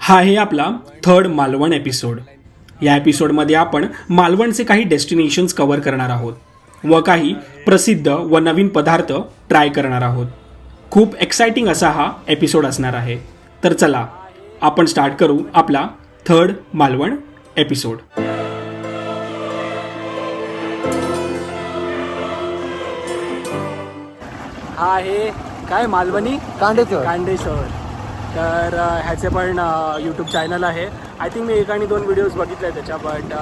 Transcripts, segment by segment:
हा आहे आपला थर्ड मालवण एपिसोड या एपिसोडमध्ये आपण मालवणचे काही डेस्टिनेशन्स कव्हर करणार आहोत व काही प्रसिद्ध व नवीन पदार्थ ट्राय करणार आहोत. खूप एक्साइटिंग असा हा एपिसोड असणार आहे. तर चला आपण स्टार्ट करू आपला थर्ड मालवण एपिसोड हा आहे काय मालवणी? कांडेचोर कांडेश्वर. तर ह्याचे पण यूट्यूब चॅनल आहे. आय थिंक मी एक आणि दोन व्हिडिओज बघितले त्याच्या बट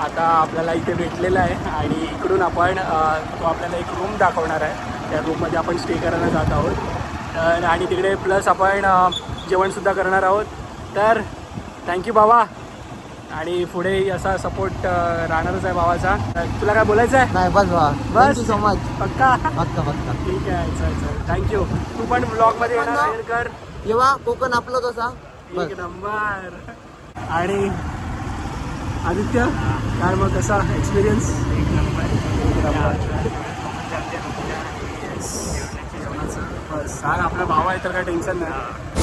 आता आपल्याला इथे भेटलेलं आहे आणि इकडून आपण तो आपल्याला एक रूम दाखवणार आहे. त्या रूममध्ये आपण स्टे करायला जात आहोत. तर आणि तिकडे प्लस आपण जेवणसुद्धा करणार आहोत. तर थँक्यू बाबा. आणि पुढे असा सपोर्ट राहणारच आहे भावाचा तर तुला काय बोलायचं आहे? नाही बस बा बस. सो मच पक्का? पक्का पक्का. ठीक आहे चल चल. थँक्यू तू पण ब्लॉगमध्ये येणार शेअर कर. जेव्हा कोकण आपलं एक नंबर. आणि आदित्य काय मग कसा एक्सपिरियन्स एक नंबर. बस. सांग आपला भाव आहे तर काय टेन्शन नाही.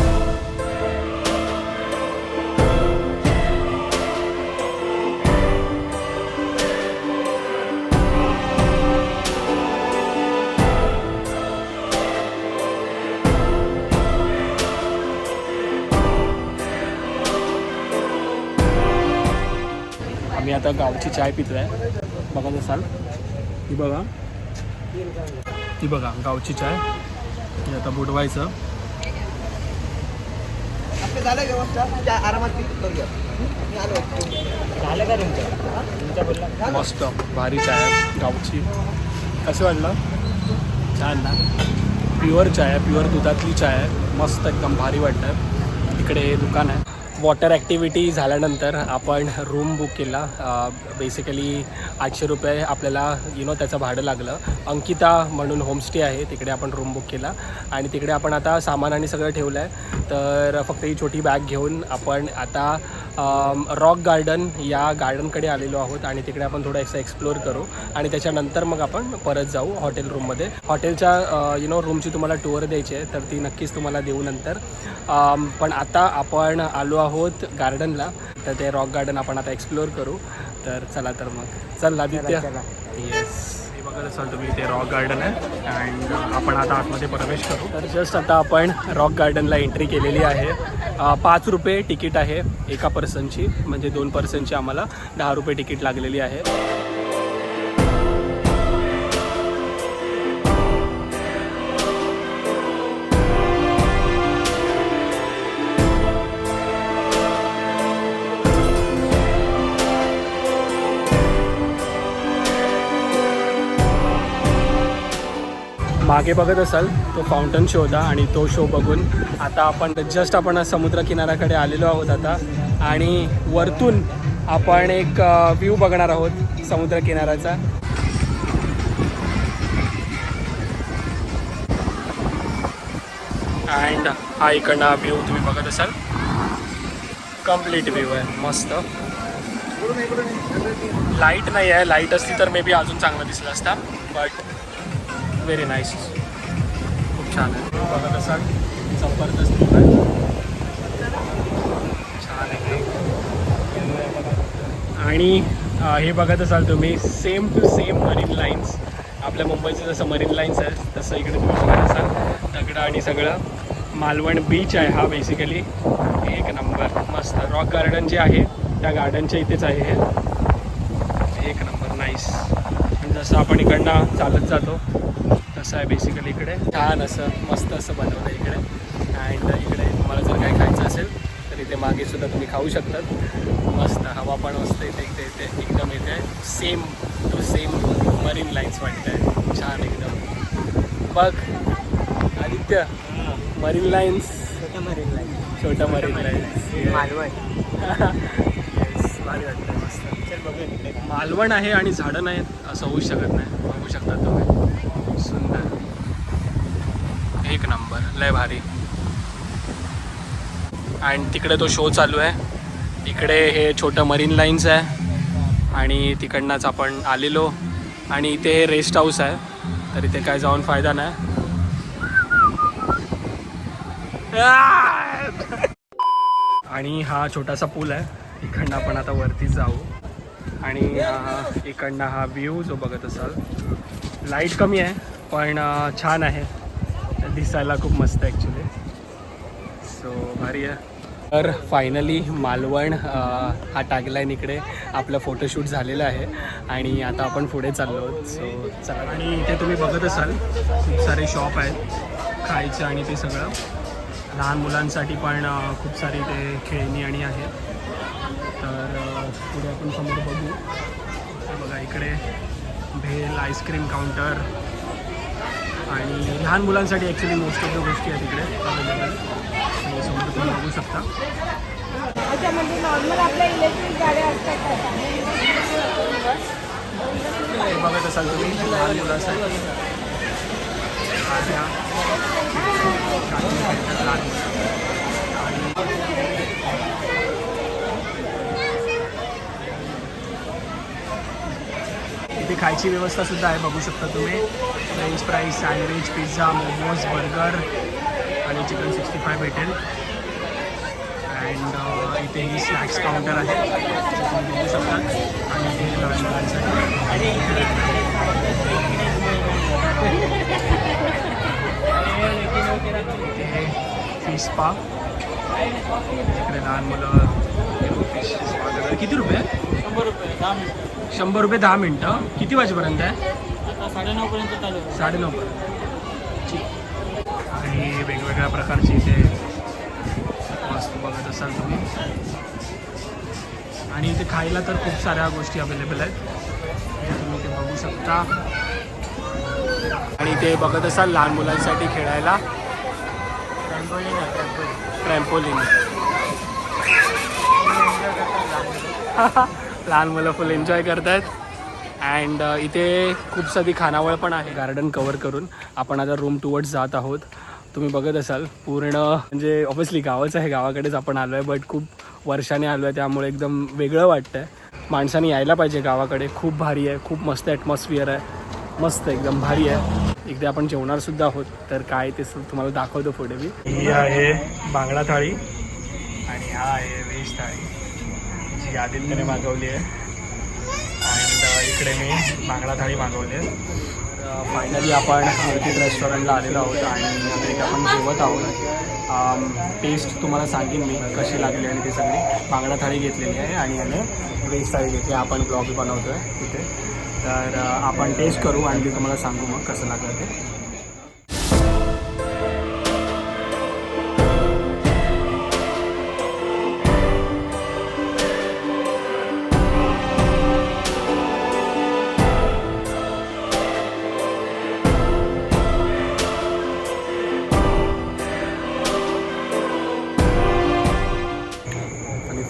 आम्ही आता गावची चाय पितो आहे बघत असाल ही बघा. ही बघा गावची चाय. हे आता बुडवायचं. आपलं झालं व्यवस्था त्या आरामात करूया. मी आलो. झालं का तुमचं? मस्त भारी चाय आहे. गावची. कसं वाटलं? छान ना. प्युअर चाय आहे प्युअर दुधातली चाय आहे. मस्त एकदम भारी वाटतं इकडे हे दुकान आहे. वॉटर ॲक्टिव्हिटी झाल्यानंतर आपण रूम बुक केला. बेसिकली आठशे रुपये आपल्याला यु नो त्याचं भाडं लागलं. अंकिता म्हणून होमस्टे आहे तिकडे आपण रूम बुक केला. आणि तिकडे आपण आता सामान आणि सगळं ठेवलं आहे तर फक्त ही छोटी बॅग घेऊन आपण आता रॉक गार्डन या गार्डनकडे आलेलो आहोत. आणि तिकडे आपण थोडं असं एक्सप्लोअर करू. आणि त्याच्यानंतर मग आपण परत जाऊ हॉटेल रूममध्ये हॉटेलच्या यु नो रूमची तुम्हाला टूर द्यायची आहे तर ती नक्कीच तुम्हाला देऊ नंतर. पण आता आपण आलो आहोत गार्डनला तर ते रॉक गार्डन आपण आता एक्सप्लोअर करू. तर चला तर मग. चल आदित्य. येस हे बघत असाल तुम्ही ते रॉक गार्डन आहे. अँड आपण आता आतमध्ये प्रवेश करू. तर जस्ट आता आपण रॉक गार्डनला एंट्री केलेली आहे. पाच रुपये तिकीट आहे एका पर्सनची म्हणजे दोन पर्सनची आम्हाला दहा रुपये तिकीट लागलेली आहे. मागे बघत असाल तो फाउंटन शो होता आणि तो शो बघून आता आपण जस्ट आपण समुद्र किनाऱ्याकडे आलेलो आहोत आता. आणि वरतून आपण एक व्ह्यू बघणार आहोत समुद्र किनाऱ्याचा अँड हा इकडनं व्ह्यू तुम्ही बघत असाल. कंप्लीट व्ह्यू आहे मस्त. लाइट नाही आहे लाइट असती तर मे बी अजून चांगला दिसला असता बट व्हेरी नाईस खूप छान आहे. बघत असाल जबरदस्त छान आहे आणि हे बघत असाल तुम्ही same to same marine lines आपल्या मुंबईचं जसं मरीन लाईन्स आहे तसं इकडे तुम्ही बघत असाल. दगडं आणि सगळं. मालवण बीच आहे हा बेसिकली एक नंबर मस्त. रॉक गार्डन जे आहे त्या गार्डनच्या इथेच आहे हे. एक नंबर नाईस जसं आपण इकडनं चालत जातो तसं आहे बेसिकली इकडे. छान असं मस्त असं बनवलं आहे इकडे. अँड इकडे तुम्हाला जर काही खायचं असेल तर इथे मागे सुद्धा तुम्ही खाऊ शकतात. मस्त हवा पण मस्त इथे इथे इथे. एकदम इथे same to same marine lines वाटत आहे छान एकदम. बघ आदित्य मरीन लाईन्स छोट्या मरीन लाईन छोटा मरीन लाईन्स मालवण. मस्त. मालवण आहे आणि झाडं नाहीत असं होऊ शकत नाही. बघू शकता तुम्ही. सुंदर। एक नंबर लय भारी। आणि तिकडे तो शो चालू आहे. इकडे हे छोटं मरीन लाईन्स आहे. आणि तिकडनंच आपण आलेलो. आणि इथे हे रेस्ट हाऊस आहे. तर इथे काय जाऊन फायदा नाही. आणि हा छोटासा पूल आहे. इकडनं आपण आता वरती जाऊ. आणि इकडनं हा व्ह्यू जो बघत असाल लाइट कमी आहे पण छान आहे. दिसायला खूप मस्त ॲक्च्युली सो भारी आहे. तर फायनली मालवण हा टॅगलाईन इकडे आपलं फोटोशूट झालेलं आहे. आणि आता आपण पुढे चाललो आहोत. सो चला. आणि इथे तुम्ही बघत असाल खूप सारे शॉप आहेत. खायचं आणि ते सगळं. लहान मुलांसाठी पण खूप सारी ते खेळणी आणि आहेत तर पुढे आपण समोर बघू. बघा इकडे. भेल आईस्क्रीम काउंटर आणि लहान मुलांसाठी ॲक्च्युली मोस्ट ऑफ द गोष्टी आहेत इकडे अवेलेबल सो समोर तुम्ही बघू शकता. अच्छा म्हणजे नॉर्मल आपल्या इलेक्ट्रिक गाड्या असतात तशा. बघत असाल तुम्ही लहान मुलांसाठी गाड्या, गाडी खेळतात लहान मुलं. आणि इथे खायची व्यवस्था सुद्धा आहे बघू शकता तुम्ही. French fries sandwich pizza momos burger आणि चिकन सिक्स्टी फाय भेटेल अँड uh, इथे ही स्नॅक्स काउंटर आहे. तुम्ही बघू शकतात आणि इथे लहान मुलांसाठी फिश पा इकडे लहान मुलं फिश किती रुपये? शंभर रुपये दहा मिनिटं. शंभर रुपये दहा मिनटं. किती वाजेपर्यंत आहे? आता साडेनऊपर्यंत चालू आहे. साडेनऊ पर्यंत ठीक. आणि वेगवेगळ्या प्रकारचे इथे वस्तू बघत असाल तुम्ही. आणि इथे खायला तर खूप साऱ्या गोष्टी अवेलेबल आहेत. तुम्ही ते बघू शकता. आणि इथे बघत असाल लहान मुलांसाठी खेळायला. ट्रॅम्पोलिन. ट्रॅम्पोलिन लहान मुलं फुल एन्जॉय करतायत. अँड uh, इथे खूप सारी खानावळ पण आहे. गार्डन कवर करून आपण आता रूम टुवर्ड्स जात आहोत. तुम्ही बघत असाल पूर्ण म्हणजे ऑब्विसली गावच आहे गावाकडेच आपण आलो आहे बट खूप वर्षाने आलो आहे त्यामुळे एकदम वेगळं वाटतं आहे माणसाने यायला पाहिजे गावाकडे. खूप भारी आहे खूप मस्त ॲटमॉस्फिअर आहे. मस्त एकदम भारी आहे. एकदा आपण जेवणार सुद्धा आहोत. तर काय ते सु- तुम्हाला दाखवतो पुढे मी. ही आहे बांगडा थाळी आणि हा आहे व्हेज थाळी जी आदित्यने मागवली आहे. अँड uh, इकडे मी बांगडा थाळी मागवली आहे. फायनली uh, आपण अर्किड रेस्टॉरंटला आलेलो आहोत आणि आता आपण जेवत आहोत. Um, टेस्ट तुम्हाला सांगेन मी कशी लागली आणि ती सगळी. बांगडा थाळी घेतलेली आहे आणि याने व्हेज थाळी घेतली uh, आपण ब्लॉग बनवतो आहे तिथे तर आपण टेस्ट करू आणि ते तुम्हाला सांगू मग कसं लागलं ते.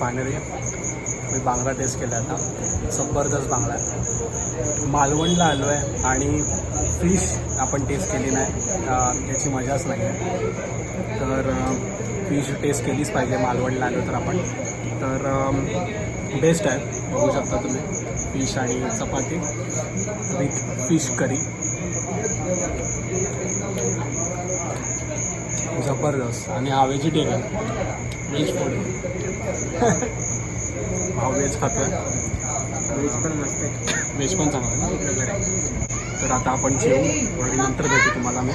आणि मी बांगडा टेस्ट केला आता. जबरदस्त बांगडा आहे. मालवणला आलो आहे आणि फिश आपण टेस्ट केली नाही. त्याची मजाच नाही आहे. तर फिश टेस्ट केलीच पाहिजे. मालवणला आलो तर आपण. तर बेस्ट आहे. बघू शकता तुम्ही. फिश आणि चपाती विथ फिश करी जबरदस्त आणि हा व्हेजिटेरियन व्हेज फूड हा व्हेज खातोय. व्हेज पण मस्त आहे. व्हेज पण चांगला आहे तर आता आपण जेवू. आणि नंतर भेटू तुम्हाला मी.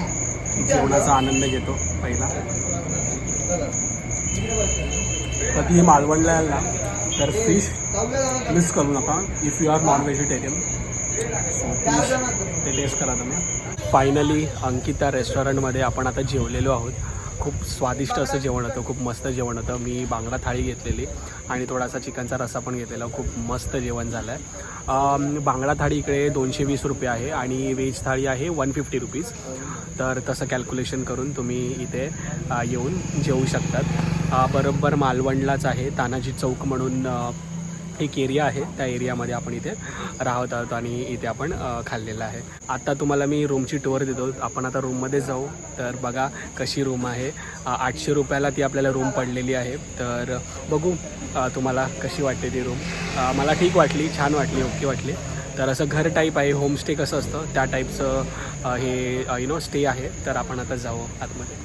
जेवणाचा आनंद घेतो पहिला. कधीही मालवणला याल ना तर फिश मिस करू नका. If you are non vegetarian so please ते टेस्ट करा तुम्ही. फायनली अंकिता रेस्टॉरंटमध्ये आपण आता जेवलेलो आहोत. खूप स्वादिष्ट असं जेवण होतं खूप मस्त जेवण होतं. मी बांगडा थाळी घेतलेली आणि थोडासा चिकनचा रस्सा पण घेतलेला. खूप मस्त जेवण झालं आहे बांगडा थाळी इकडे दोनशे वीस रुपये आहे आणि व्हेज थाळी आहे वन फिफ्टी रुपीज. तर तसं कॅल्क्युलेशन करून तुम्ही इथे येऊन जेवू शकतात. बरोबर मालवणलाच आहे तानाजी चौक म्हणून एक एरिया आहे. त्या एरियामध्ये आपण इथे राहत आहोत आणि इथे आपण खाल्लेलं आहे. आता तुम्हाला मी रूमची टूर देतो. आपण आता रूममध्ये जाऊ. तर बघा कशी रूम आहे. आठशे रुपयाला ती आपल्याला रूम पडलेली आहे. तर बघू तुम्हाला कशी वाटते ती रूम मला ठीक वाटली छान वाटली ओके वाटली. तर असं घर टाईप आहे होमस्टे कसं असतं त्या टाईपचं हे यु नो स्टे आहे. तर आपण आता जाऊ आतमध्ये.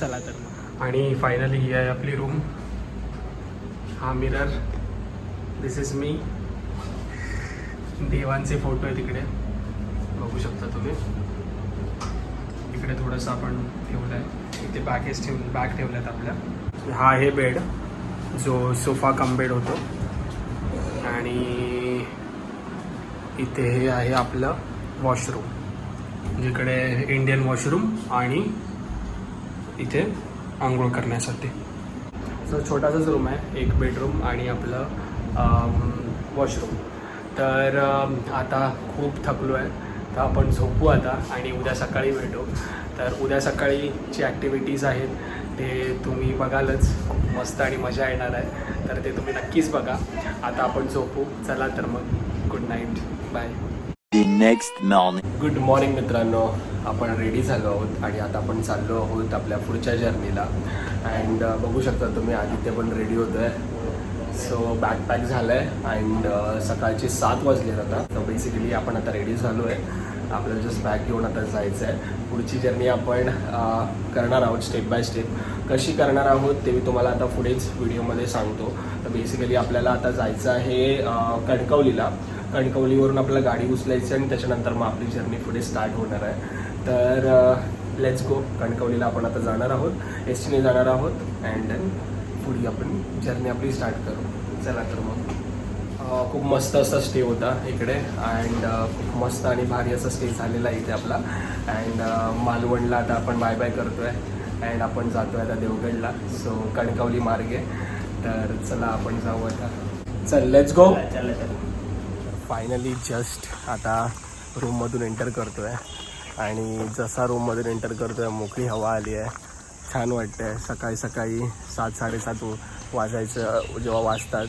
चला तर मग. आणि फायनली ही आहे आपली रूम हा मिरर दिस इज मी देवांचे फोटो आहे तिकडे. बघू शकता तुम्ही. इकडे थोडंसं आपण ठेवलं आहे इथे बॅगेस ठेव बॅग ठेवल्यात आपल्या. हा आहे बेड जो सोफा कम बेड होतो. आणि इथे हे आहे आपलं वॉशरूम जिकडे इंडियन वॉशरूम आणि इथे आंघोळ करण्यासाठी. सो छोटासाच रूम आहे. एक बेडरूम आणि आपलं वॉशरूम तर आता खूप थकलो आहे. तर आपण झोपू आता आणि उद्या सकाळी भेटू. तर उद्या सकाळी जी ॲक्टिव्हिटीज आहेत ते तुम्ही बघालच. खूप मस्त आणि मजा येणार आहे. तर ते तुम्ही नक्कीच बघा. आता आपण झोपू. चला तर मग. Good night bye next morning. Good morning मित्रांनो. आपण रेडी झालो आहोत आणि आता आपण चाललो आहोत आपल्या पुढच्या जर्नीला अँड बघू शकता तुम्ही आदित्य पण रेडी होतो आहे सो बॅकपॅक झालं आहे अँड सकाळचे सात वाजले आता. तर बेसिकली आपण आता रेडी झालो आहे आपल्याला जस्ट बॅग घेऊन आता जायचं आहे पुढची जर्नी आपण करणार आहोत स्टेप बाय स्टेप कशी करणार आहोत ते मी तुम्हाला आता पुढेच व्हिडिओमध्ये सांगतो. तर बेसिकली आपल्याला आता जायचं आहे कणकवलीला. कणकवलीवरून आपल्याला गाडी उचलायची आणि त्याच्यानंतर मग आपली जर्नी पुढे स्टार्ट होणार आहे. तर लेट्स गो कणकवलीला आपण आता जाणार आहोत. एस टीने जाणार आहोत. अँड देन पुढे आपण जर्नी आपली स्टार्ट करू. चला तर मग. खूप मस्त असा स्टे होता इकडे. अँड खूप मस्त आणि भारी असा स्टे झालेला आहे इथे आपला. अँड मालवणला आता आपण बाय बाय करतोय. अँड आपण जातोय आता देवगडला. सो कणकवली मार्गे. तर चला आपण जाऊ आता. चल लेट्स गो फायनली जस्ट आता रूममधून एंटर करतो आहे आणि जसा रूममधून एंटर करतो आहे मोकळी हवा आली आहे. छान वाटतं आहे सकाळी सकाळी सात साडेसात वाजायचं जेव्हा वाजतात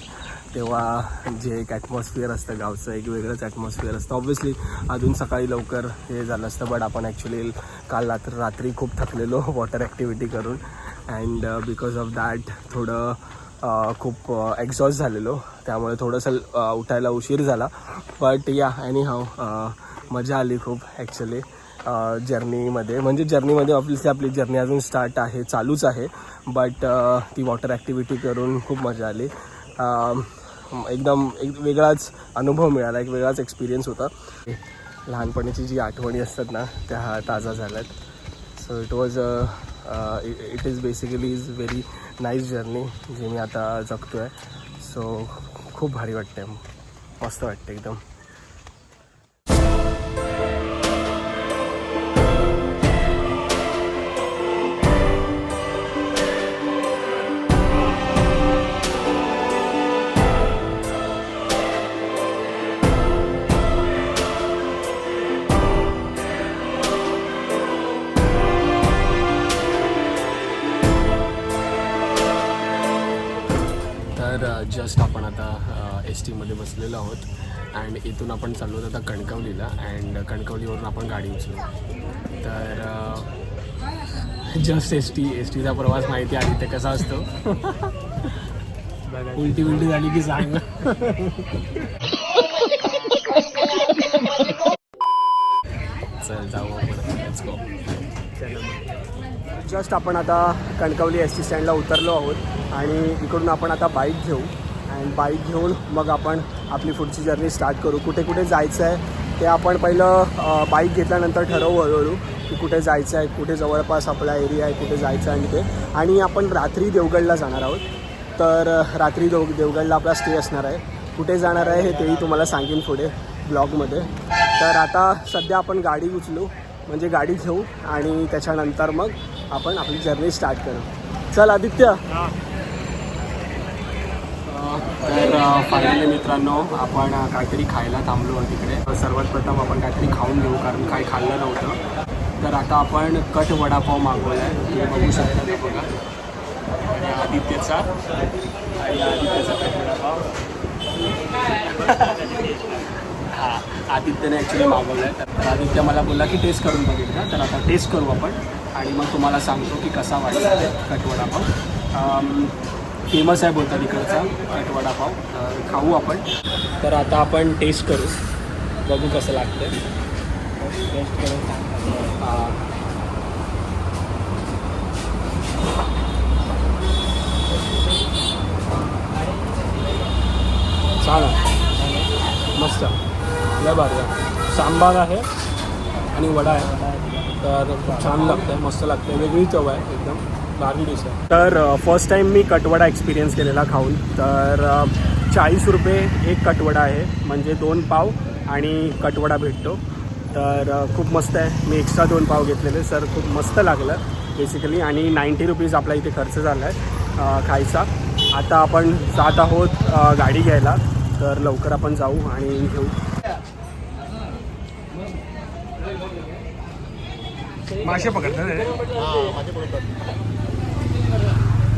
तेव्हा जे एक ॲटमॉस्फिअर असतं गावचं एक वेगळंच ॲटमॉस्फिअर असतं. ऑब्व्हियसली अजून सकाळी लवकर हे झालं असतं बट आपण ॲक्च्युली काल रात्र रात्री खूप थकलेलो वॉटर ॲक्टिव्हिटी करून. अँड बिकॉज ऑफ दॅट थोडं खूप एक्झॉस्ट झालेलो. त्यामुळे थोडंसं उठायला उशीर झाला. बट या एनी हाव मजा आली खूप ॲक्च्युली जर्नीमध्ये. म्हणजे जर्नीमध्ये ऑब्विसली आपली जर्नी अजून स्टार्ट आहे चालूच आहे. बट ती वॉटर ॲक्टिव्हिटी करून खूप मजा आली. एकदम एक वेगळाच अनुभव मिळाला एक वेगळाच एक्सपिरियन्स होता. लहानपणीची जी आठवणी असतात ना त्या ताजा झाल्यात. So it was it is basically is very nice journey जी मी आता जगतो आहे सो खूप भारी वाटते मस्त वाटते एकदम. जस्ट आपण आता एस टीमध्ये बसलेलो आहोत. अँड इथून आपण चाललो आता कणकवलीला. अँड कणकवलीवरून आपण गाडी उचलू. तर जस्ट एस टी एस टीचा प्रवास माहिती आहे. ते कसा असतो? उलटी उलटी झाली की सांग. चल जाऊ आपण. लेट्स गो जस्ट आपण आता कणकवली एस टी स्टँडला उतरलो आहोत. आणि इकडून आपण आता बाईक घेऊ. अँड बाईक घेऊन मग आपण आपली पुढची जर्नी स्टार्ट करू. कुठे कुठे जायचं आहे ते आपण पहिलं बाईक घेतल्यानंतर ठरवू हळूहळू की कुठे जायचं आहे कुठे जवळपास आपला एरिया आहे कुठे जायचं आहे आणि ते. आणि आपण रात्री देवगडला जाणार आहोत. तर रात्री देव देवगडला आपला स्टे असणार आहे. कुठे जाणार आहे हे तेही तुम्हाला सांगेन पुढे ब्लॉगमध्ये. तर आता सध्या आपण गाडी उचलू म्हणजे गाडी घेऊ आणि त्याच्यानंतर मग आपण आपली जर्नी स्टार्ट करू. चल आदित्य. तर फायनली मित्रांनो आपण काहीतरी खायला थांबलो तिकडे. सर्वात प्रथम आपण काहीतरी खाऊन घेऊ कारण काही खाल्लं नव्हतं. तर आता आपण कट वडापाव मागवला आहे तुम्ही बघू शकता ते बघा. आणि आदित्यचा. आणि आदित्यचा कट वडापाव. हा आदित्यने ॲक्च्युली मागवलं आहे तर आदित्य मला बोलला की टेस्ट करून बघितलं तर आता टेस्ट करू आपण. आणि मग तुम्हाला सांगतो की कसा वाटला कट वडापाव. फेमस आहे बोलतात इकडचा कट वडापाव. तर खाऊ आपण. तर आता आपण टेस्ट करू. बघू कसं लागतं टेस्ट करून छान आहे. मस्त. लय भारी आहे. सांबार आहे आणि वडा आहे. तर छान लागतं आहे मस्त लागतं आहे वेगळी चव आहे एकदम. तर फर्स्ट टाईम मी कटवडा एक्सपिरियन्स केलेला खाऊन. तर चाळीस रुपये एक कटवडा आहे. म्हणजे दोन पाव आणि कटवडा भेटतो. तर खूप मस्त आहे. मी एक्स्ट्रा दोन पाव घेतलेले. सर खूप मस्त लागलं बेसिकली आणि नाईंटी रुपीज आपला इथे खर्च झाला आहे खायचा. आता आपण जात आहोत गाडी घ्यायला. तर लवकर आपण जाऊ आणि घेऊ. मासे पकडतात.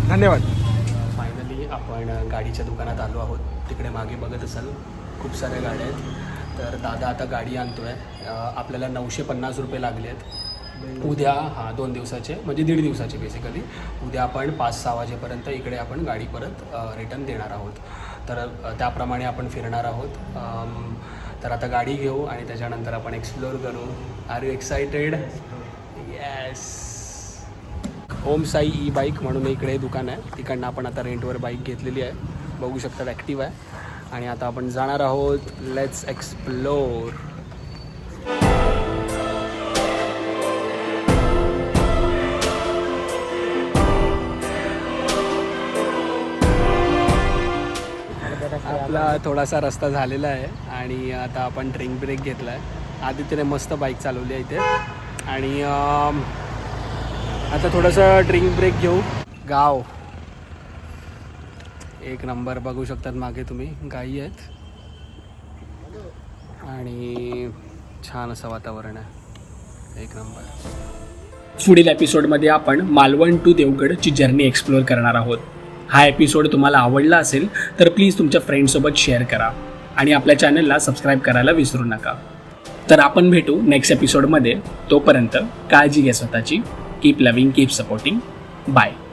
धन्यवाद. फायनली आपण गाडीच्या दुकानात आलो आहोत. तिकडे मागे बघत असाल खूप साऱ्या गाड्या आहेत. तर दादा आता गाडी आणतो आहे आपल्याला नऊशे पन्नास रुपये लागले आहेत उद्या हां दोन दिवसाचे म्हणजे दीड दिवसाचे बेसिकली उद्या आपण पाच सहा वाजेपर्यंत इकडे आपण गाडी परत रिटर्न देणार आहोत. तर त्याप्रमाणे आपण फिरणार आहोत. तर आता गाडी घेऊ आणि त्याच्यानंतर आपण एक्सप्लोअर करू. Are you excited yes Om Sai E bike म्हणून इकडे दुकान आहे. तिकडनं आपण आता रेंटवर बाईक घेतलेली आहे. बघू शकतात ॲक्टिव्ह आहे. आणि आता आपण जाणार आहोत. लेट्स एक्सप्लोर आपला थोडासा रस्ता झालेला आहे. आणि आता आपण ड्रिंक ब्रेक घेतला आहे आदित्यने मस्त बाईक चालवली आहे इथे. आणि आता थोडंसं ड्रिंक ब्रेक घेऊ. गाव. एक नंबर बघू शकतात मागे तुम्ही. गाई आहेत. आणि छान असं वातावरण आहे. एक नंबर पुढील एपिसोडमध्ये आपण मालवण टू देवगडची जर्नी एक्सप्लोअर करणार आहोत. हा एपिसोड तुम्हाला आवडला असेल तर प्लीज तुमच्या फ्रेंडसोबत शेअर करा. आणि आपल्या चॅनलला सबस्क्राईब करायला विसरू नका. तर आपण भेटू नेक्स्ट एपिसोडमध्ये तोपर्यंत काळजी घ्या स्वतःची. Keep loving, keep supporting. Bye.